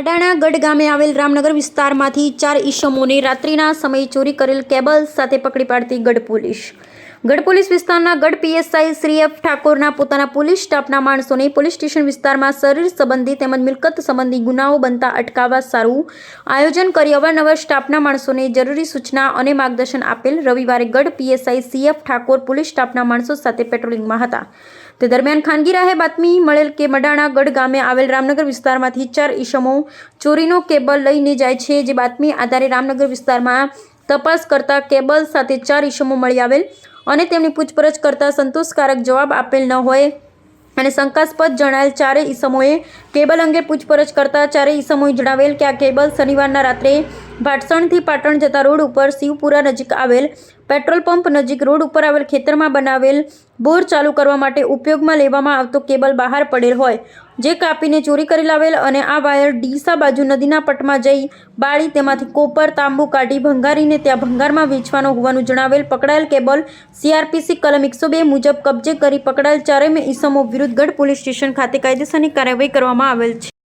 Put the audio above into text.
અડાણા ગઢ ગામે આવેલ રામનગર વિસ્તારમાંથી ચાર ઈસમોને રાત્રિના સમયે ચોરી કરેલ કેબલ સાથે પકડી પાડતી ગઢ પોલીસ. ગઢ પોલીસ વિસ્તારના ગઢ પીએસઆઈ શ્રી એફ ઠાકોરના પોતાના પોલીસ સ્ટાફના માણસોને પોલીસ સ્ટેશન વિસ્તારમાં શરીર સંબંધી તેમજ મિલકત સંબંધી ગુનાઓ બનતા અટકાવવા સારું આયોજન કરી અવારનવાર સ્ટાફના માણસોને જરૂરી સૂચના અને માર્ગદર્શન આપેલ રવિવારે Gadh PSI C F Thakor police સ્ટાફના માણસો સાથે પેટ્રોલિંગમાં હતા. તે દરમિયાન ખાનગી રાહે બાતમી મળેલ કે મડાણા ગઢ ગામે આવેલ રામનગર વિસ્તારમાંથી ચાર ઈસમો ચોરીનો કેબલ લઈને જાય છે. જે બાતમી આધારે રામનગર વિસ્તારમાં તપાસ કરતા કેબલ સાથે ચાર ઈસમો મળી આવેલ અને તેમની પૂછપરછ કરતા સંતોષકારક જવાબ આપેલ ન હોય અને શંકાસ્પદ જણાયેલ ચારે ઈસમોએ કેબલ અંગે પૂછપરછ કરતા ચારે ઇસમોએ જણાવેલ કે આ કેબલ શનિવારના રાત્રે ભાટસણથી પાટણ જતા રોડ ઉપર શિવપુરા નજીક આવેલ પેટ્રોલ પંપ નજીક રોડ ઉપર આવેલ ખેતરમાં બનાવેલ બોર ચાલુ કરવા માટે ઉપયોગમાં લેવામાં આવતો કેબલ બહાર પડેલ હોય, જે કાપીને ચોરી કરી લાવેલ અને આ વાયર ડીસા બાજુ નદીના પટમાં જઈ બાળી તેમાંથી કોપર, તાંબુ કાઢી ભંગારીને ત્યાં ભંગારમાં વેચવાનો હોવાનું જણાવેલ પકડાયેલ કેબલ સીઆરપીસી કલમ એકસો બે મુજબ કબજે કરી પકડાયેલ ચારેય ઈસમો વિરુદ્ધ ગઢ પોલીસ સ્ટેશન ખાતે કાયદેસરની કાર્યવાહી કરવામાં આવેલ છે.